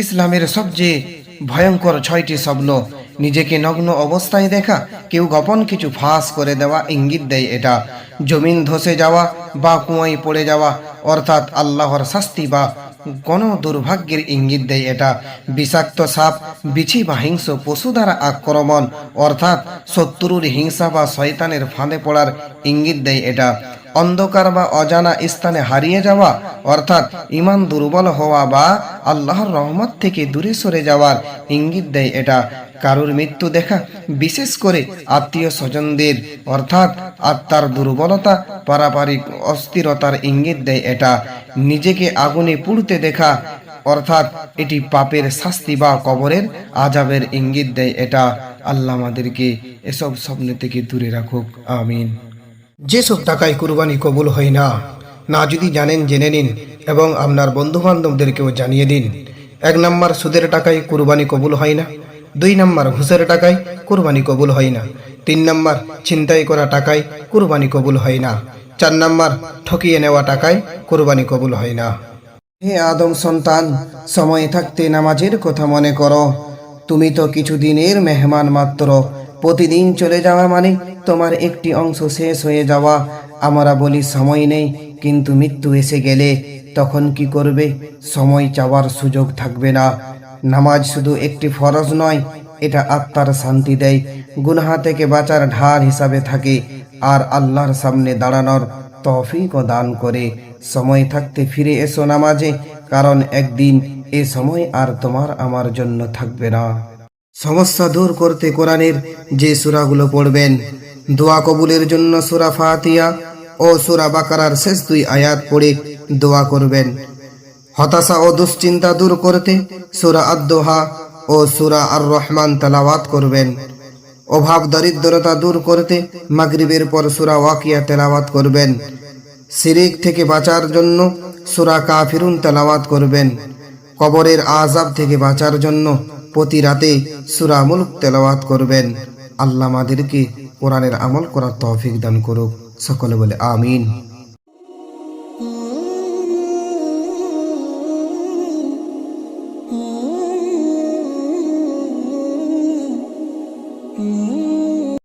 ইসলামের সবচেয়ে ভয়ঙ্কর ছয়টি স্বপ্ন। নিজেকে নগ্ন অবস্থায় দেখা, কেউ গোপন কিছু ফাঁস করে দেওয়া ইঙ্গিত দেয় এটা। জমিন ধসে যাওয়া বা কুয়ায় পড়ে যাওয়া, অর্থাৎ আল্লাহর শাস্তি বা গণ দুর্ভাগ্যের ইঙ্গিত দেয় এটা। বিষাক্ত সাপ বিছি বা হিংস্র পশু দ্বারা আক্রমণ, অর্থাৎ শত্রুর হিংসা বা শয়তানের ফাঁদে পড়ার ইঙ্গিত দেয় এটা। অন্ধকার বা অজানা স্থানে হারিয়ে যাওয়া, অর্থাৎ ইমান দুর্বল হওয়া বা আল্লাহর রহমত থেকে দূরে সরে যাওয়ার ইঙ্গিত দেয় এটা। কারুর মৃত্যু দেখা, বিশেষ করে আত্মীয় স্বজনদের, অর্থাৎ আত্মার দুর্বলতা, পারাপারিক অস্থিরতার ইঙ্গিত দেয় এটা। নিজেকে আগুনে পুড়তে দেখা, অর্থাৎ এটি পাপের শাস্তি বা কবরের আজাবের ইঙ্গিত দেয় এটা। আল্লাহ আমাদেরকে এসব স্বপ্ন থেকে দূরে রাখুক, আমিন। যেসব টাকায় কুরবানি কবুল হয় না না যদি জানেন, জেনে নিন এবং আপনার বন্ধু বান্ধবদেরকেও জানিয়ে দিন। এক নম্বর সুদের টাকায় কুরবানি কবুল হয় না, দুই নম্বর ঘুষের টাকায় কুরবানি কবুল হয় না, তিন নম্বর ছিনতাই করা টাকায় কুরবানি কবুল হয় না, চার নম্বর ঠকিয়ে নেওয়া টাকায় কুরবানি কবুল হয় না। হে আদম সন্তান, সময় থাকতে নামাজের কথা মনে করো। তুমি তো কিছুদিনের মেহমান মাত্র, প্রতিদিন চলে যাওয়া মানে তোমার একটি অংশ শেষ হয়ে যাওয়া। আমরা বলি, সময় নেই, কিন্তু মৃত্যু এসে গেলে তখন কি করবে? সময় চাওয়ার সুযোগ থাকবে না। নামাজ শুধু একটি ফরজ নয়, এটা আত্মার শান্তি দেয়। গুনহা থেকে বাঁচার ঢাল হিসাবে থাকে, আর আল্লাহর সামনে দাঁড়ানোর তৌফিকও দান করে। সময় থাকতে ফিরে এসো নামাজে, কারণ একদিন এ সময় আর তোমার আমার জন্য থাকবে না। সমস্যা দূর করতে কোরআনের যে সূরাগুলো পড়বেন দোয়া কবুলের জন্য সুরা ফাতিয়া ও সুরা বাকারার শেষ দুই আয়াত পড়ে দোয়া করবেন। হতাশা ও দুশ্চিন্তা দূর করতে সুরা আদ-দোহা ও সুরা আর রহমান তেলাওয়াত করবেন। অভাব, দরিদ্রতা দূর করতে মাগরিবের পর সুরা ওয়াকিয়া তেলাওয়াত করবেন। শিরিক থেকে বাঁচার জন্য সুরা কাফিরুন তেলাওয়াত করবেন। কবরের আজাব থেকে বাঁচার জন্য প্রতি রাতে সূরা মুলক তেলাওয়াত করবেন। আল্লাহ আমাদেরকে কোরআনের আমল করার তৌফিক দান করুক। সকলে বলে আমিন।